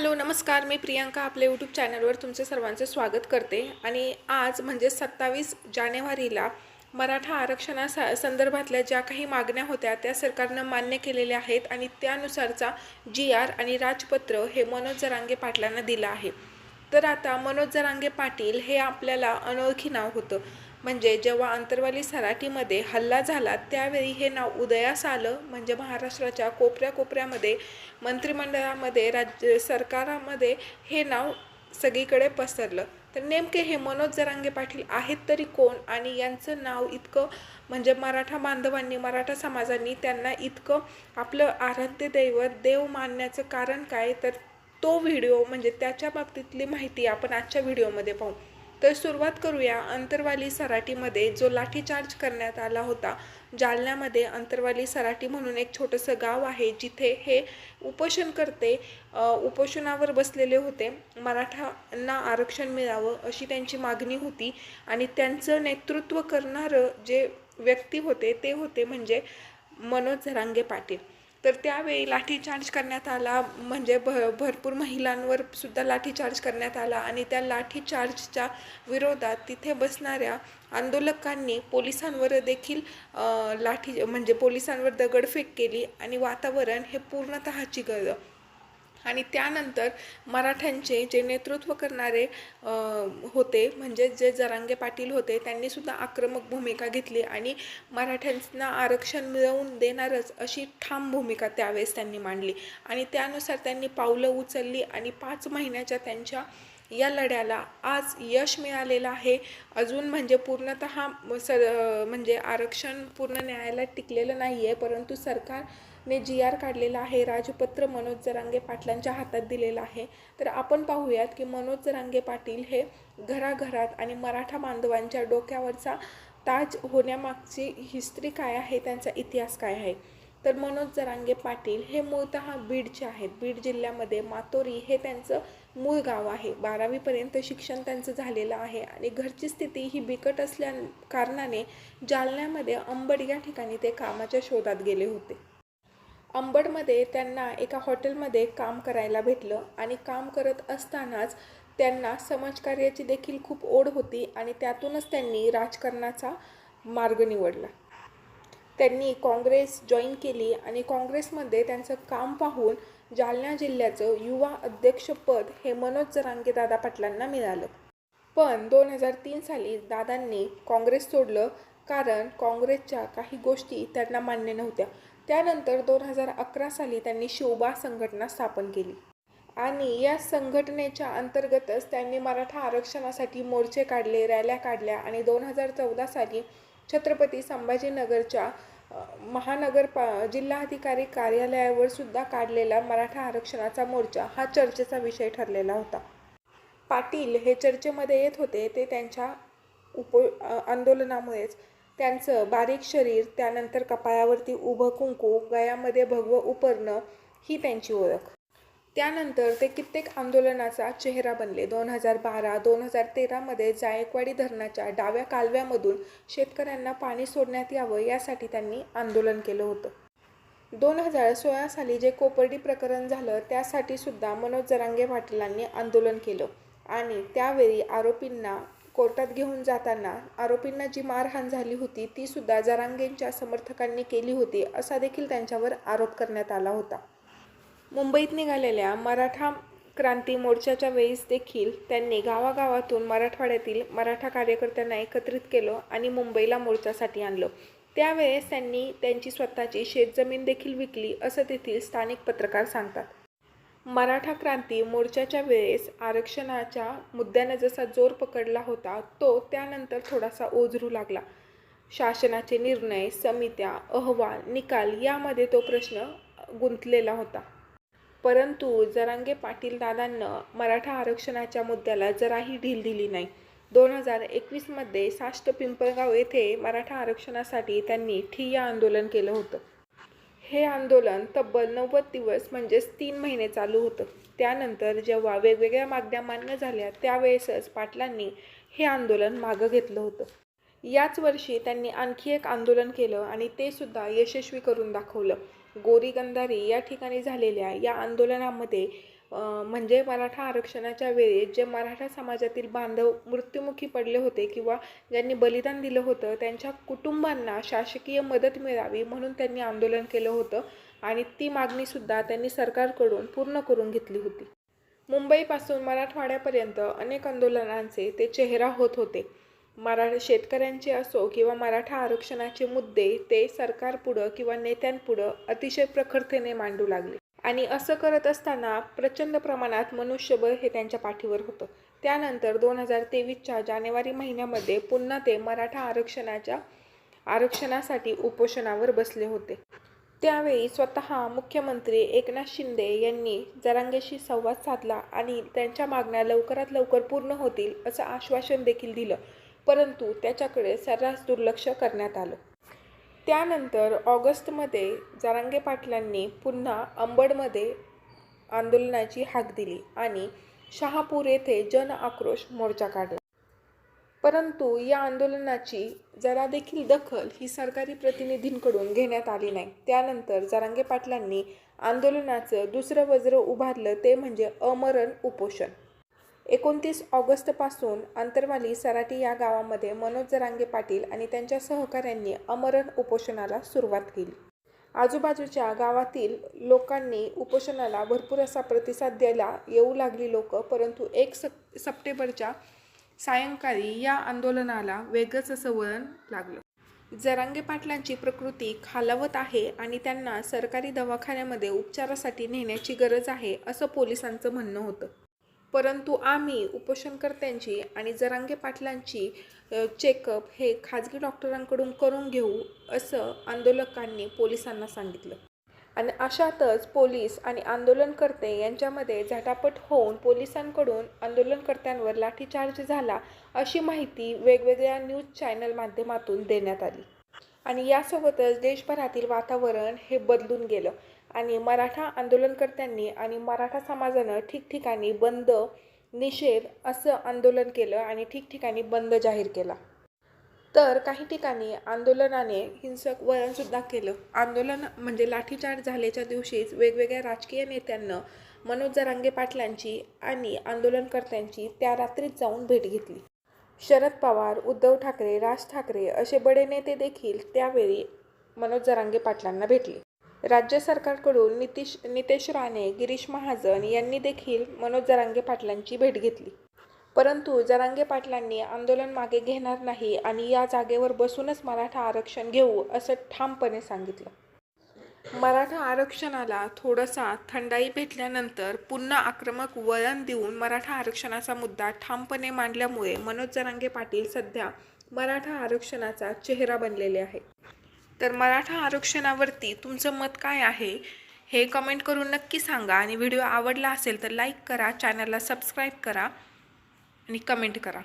Hello नमस्कार. मी प्रियांका आपल्या YouTube चॅनलवर तुमचे सर्वांचे स्वागत करते. आणि आज म्हणजे सत्तावीस जानेवारीला मराठा आरक्षणा संदर्भातल्या ज्या काही मागण्या होत्या त्या सरकारनं मान्य केलेल्या आहेत आणि त्यानुसारचा जी आर आणि राजपत्र हे मनोज जरांगे पाटलांना दिलं आहे. तर आता मनोज जरांगे पाटील हे आपल्याला अनोळखी नाव होतं. म्हणजे जेव्हा अंतरवाली सराटीमध्ये हल्ला झाला त्यावेळी हे नाव उदयास आलं. म्हणजे महाराष्ट्राच्या कोपऱ्या कोपऱ्यामध्ये मंत्रिमंडळामध्ये राज्य सरकारामध्ये हे नाव सगळीकडे पसरलं. तर नेमके हे मनोज जरांगे पाटील आहेत तरी कोण? आणि यांचं नाव इतकं म्हणजे मराठा बांधवांनी मराठा समाजांनी त्यांना इतकं आपलं आराध्य दैवत देव मानण्याचं कारण काय? तर तो व्हिडिओ म्हणजे त्याच्या बाबतीतली माहिती आपण आजच्या व्हिडिओमध्ये पाहू. तर सुरुवात करूया अंतरवाली सराटीमध्ये जो लाठीचार्ज करण्यात आला होता. जालन्यामध्ये अंतरवाली सराटी म्हणून एक छोटंसं गाव आहे जिथे हे उपोषण करते. उपोषणावर बसलेले होते. मराठांना आरक्षण मिळावं अशी त्यांची मागणी होती आणि त्यांचं नेतृत्व करणारं जे व्यक्ती होते ते होते म्हणजे मनोज झरांगे पाटील. तर त्यावेळी लाठीचार्ज करण्यात आला म्हणजे भ भरपूर महिलांवर सुद्धा लाठीचार्ज करण्यात आला आणि त्या लाठीचार्जच्या विरोधात तिथे बसणाऱ्या आंदोलकांनी पोलिसांवर देखील लाठी म्हणजे पोलिसांवर दगडफेक केली आणि वातावरण हे पूर्णतः चिघळलं आणि त्यानंतर मराठ्यांचे जे नेतृत्व करणारे होते म्हणजे जे जरांगे पाटील होते त्यांनी सुद्धा आक्रमक भूमिका घेतली आणि मराठ्यांना आरक्षण मिळवून देणारच अशी ठाम भूमिका त्यावेळेस त्यांनी मांडली. आणि त्यानुसार त्यांनी पावलं उचलली आणि पाच महिन्याच्या त्यांच्या या लढ्याला आज यश मिळालेलं आहे. अजून म्हणजे पूर्णतः सर म्हणजे आरक्षण पूर्ण न्यायालयात टिकलेलं नाही आहे परंतु सरकार ने जी आर काढलेला आहे. राजपत्र मनोज जरांगे पाटलांच्या हातात दिलेलं आहे. तर आपण पाहूयात की मनोज जरांगे पाटील हे घराघरात आणि मराठा बांधवांच्या डोक्यावरचा ताज होण्यामागची हिस्ट्री काय आहे? त्यांचा इतिहास काय आहे? तर मनोज जरांगे पाटील हे मूळतः बीडचे आहेत. बीड जिल्ह्यामध्ये मातोरी हे त्यांचं मूळ गाव आहे. बारावीपर्यंत शिक्षण त्यांचं झालेलं आहे आणि घरची स्थिती ही बिकट असल्या कारणाने जालन्यामध्ये अंबड या ठिकाणी ते कामाच्या शोधात गेले होते. अंबडमध्ये त्यांना एका हॉटेलमध्ये काम करायला भेटलं आणि काम करत असतानाच त्यांना समाजकार्याची देखील खूप ओढ होती आणि त्यातूनच त्यांनी राजकारणाचा मार्ग निवडला. त्यांनी काँग्रेस जॉईन केली आणि काँग्रेसमध्ये त्यांचं काम पाहून जालना जिल्ह्याचं युवा अध्यक्षपद हे मनोज जरांगे दादा पाटलांना मिळालं. पण दोन हजार तीन साली दादांनी काँग्रेस सोडलं कारण काँग्रेसच्या काही गोष्टी त्यांना मान्य नव्हत्या. त्यानंतर दोन हजार अकरा साली त्यांनी शिवबा संघटना स्थापन केली. आणि या संघटनेच्या अंतर्गतच त्यांनी मराठा आरक्षणासाठी मोर्चे काढले रॅल्या काढल्या आणि दोन हजार चौदा साली छत्रपती संभाजीनगरच्या महानगर पा जिल्हाधिकारी कार्यालयावर सुद्धा काढलेला मराठा आरक्षणाचा मोर्चा हा चर्चेचा विषय ठरलेला होता. पाटील हे चर्चेमध्ये येत होते ते त्यांच्या उप आंदोलनामुळेच त्यांचं बारीक शरीर त्यानंतर कपाळावरती उभं कुंकू गळ्यामध्ये भगवं उपरणं ही त्यांची ओळख. त्यानंतर ते कित्येक आंदोलनाचा चेहरा बनले. दोन हजार बारा दोन हजार तेरामध्ये जायकवाडी धरणाच्या डाव्या कालव्यामधून शेतकऱ्यांना पाणी सोडण्यात यावं यासाठी त्यांनी आंदोलन केलं होतं. दोन हजार सोळा साली जे कोपर्डी प्रकरण झालं त्यासाठी सुद्धा मनोज जरांगे पाटीलांनी आंदोलन केलं आणि त्यावेळी आरोपींना कोर्टात घेऊन जाताना आरोपींना जी मारहाण झाली होती ती सुद्धा जरांगेंच्या समर्थकांनी केली होती असा देखील त्यांच्यावर आरोप करण्यात आला होता. मुंबईत निघालेल्या मराठा क्रांती मोर्चाच्या वेळीस देखील त्यांनी गावागावातून मराठवाड्यातील मराठा कार्यकर्त्यांना एकत्रित केलं आणि मुंबईला मोर्चासाठी आणलं. त्यावेळेस त्यांनी त्यांची स्वतःची शेतजमीन देखील विकली असं तेथील स्थानिक पत्रकार सांगतात. मराठा क्रांती मोर्चाच्या वेळेस आरक्षणाच्या मुद्द्यानं जसा जोर पकडला होता तो त्यानंतर थोडासा ओझरू लागला. शासनाचे निर्णय समित्या अहवाल निकाल यामध्ये तो प्रश्न गुंतलेला होता. परंतु जरांगे पाटील दादांना मराठा आरक्षणाच्या मुद्द्याला जराही ढील दिली नाही. दोन हजार एकवीसमध्ये साष्ट पिंपळगाव येथे मराठा आरक्षणासाठी त्यांनी ठिय्या आंदोलन केलं होतं. हे आंदोलन तब्बल नव्वद दिवस म्हणजेच तीन महिने चालू होतं. त्यानंतर जेव्हा वेगवेगळ्या मागण्या मान्य झाल्या त्यावेळेसच पाटलांनी हे आंदोलन मागं घेतलं होतं. याच वर्षी त्यांनी आणखी एक आंदोलन केलं आणि ते सुद्धा यशस्वी करून दाखवलं. गोरी गंधारी या ठिकाणी झालेल्या या आंदोलनामध्ये म्हणजे मराठा आरक्षणाच्या वेळी जे मराठा समाजातील बांधव मृत्युमुखी पडले होते किंवा ज्यांनी बलिदान दिलं होतं त्यांच्या कुटुंबांना शासकीय मदत मिळावी म्हणून त्यांनी आंदोलन केलं होतं आणि ती मागणीसुद्धा त्यांनी सरकारकडून पूर्ण करून घेतली होती. मुंबईपासून मराठवाड्यापर्यंत अनेक आंदोलनांचे ते चेहरा होत होते. मरा शेतकऱ्यांचे असो किंवा मराठा आरक्षणाचे मुद्दे ते सरकारपुढं किंवा नेत्यांपुढं अतिशय प्रखरतेने मांडू लागले. आणि असं करत असताना प्रचंड प्रमाणात मनुष्यबळ हे त्यांच्या पाठीवर होतं. त्यानंतर दोन हजार तेवीसच्या जानेवारी महिन्यामध्ये पुन्हा ते मराठा आरक्षणाच्या आरक्षणासाठी उपोषणावर बसले होते. त्यावेळी स्वतः मुख्यमंत्री एकनाथ शिंदे यांनी जरांगेशी संवाद साधला आणि त्यांच्या मागण्या लवकरात लवकर पूर्ण होतील असं आश्वासन देखील दिलं. परंतु त्याच्याकडे सर्रास दुर्लक्ष करण्यात आलं. त्यानंतर ऑगस्टमध्ये जारांगे पाटलांनी पुन्हा अंबडमध्ये आंदोलनाची हाक दिली आणि शहापूर येथे जन आक्रोश मोर्चा काढला. परंतु या आंदोलनाची जरा देखील दखल ही सरकारी प्रतिनिधींकडून घेण्यात आली नाही. त्यानंतर जरांगे पाटलांनी आंदोलनाचं दुसरं वज्र उभारलं ते म्हणजे अमरण उपोषण. एकोणतीस ऑगस्टपासून आंतरवाली सराटी या गावामध्ये मनोज जरांगे पाटील आणि त्यांच्या सहकाऱ्यांनी अमरण उपोषणाला सुरुवात केली. आजूबाजूच्या गावातील लोकांनी उपोषणाला भरपूर असा प्रतिसाद द्यायला येऊ लागली लोक परंतु एक सप सप्टेंबरच्या सायंकाळी या आंदोलनाला वेगळंच असं वळण लागलं. जरांगे पाटलांची प्रकृती खालावत आहे आणि त्यांना सरकारी दवाखान्यामध्ये उपचारासाठी नेण्याची गरज आहे असं पोलिसांचं म्हणणं होतं. परंतु आम्ही उपोषणकर्त्यांची आणि जरांगे पाटलांची चेकअप हे खाजगी डॉक्टरांकडून करून घेऊ असं आंदोलकांनी पोलिसांना सांगितलं. आणि अशातच पोलीस आणि आंदोलनकर्ते यांच्यामध्ये झटापट होऊन पोलिसांकडून आंदोलनकर्त्यांवर लाठीचार्ज झाला अशी माहिती वेगवेगळ्या न्यूज चॅनल माध्यमातून देण्यात आली. आणि यासोबतच देशभरातील वातावरण हे बदलून गेलं. आणि मराठा आंदोलनकर्त्यांनी आणि मराठा समाजानं ठिकठिकाणी बंद निषेध असं आंदोलन केलं आणि ठिकठिकाणी बंद जाहीर केला. तर काही ठिकाणी आंदोलनाने हिंसक वळणसुद्धा केलं. आंदोलन म्हणजे लाठीचार्ज झाल्याच्या दिवशीच वेगवेगळ्या राजकीय नेत्यांना मनोज जरांगे पाटलांची आणि आंदोलनकर्त्यांची त्या रात्रीच जाऊन भेट घेतली. शरद पवार उद्धव ठाकरे राज ठाकरे असे बडे नेते देखील त्यावेळी मनोज जरांगे पाटलांना भेटले. राज्य सरकारकडून नितीश नितेश राणे गिरीश महाजन यांनी देखील मनोज जरांगे पाटलांची भेट घेतली. परंतु जरांगे पाटलांनी आंदोलन मागे घेणार नाही आणि या जागेवर बसूनच मराठा आरक्षण घेऊ असं ठामपणे सांगितलं. मराठा आरक्षणाला थोडासा थंडाई भेटल्यानंतर पुन्हा आक्रमक वळण देऊन मराठा आरक्षणाचा मुद्दा ठामपणे मांडल्यामुळे मनोज जरांगे पाटील सध्या मराठा आरक्षणाचा चेहरा बनलेले आहे तर मराठा आरक्षणावरती तुमचं मत काय आहे? हे कमेंट करून नक्की सांगा. आणि व्हिडिओ आवडला असेल तर लाईक करा. चॅनलला सबस्क्राईब करा. आणि कमेंट करा.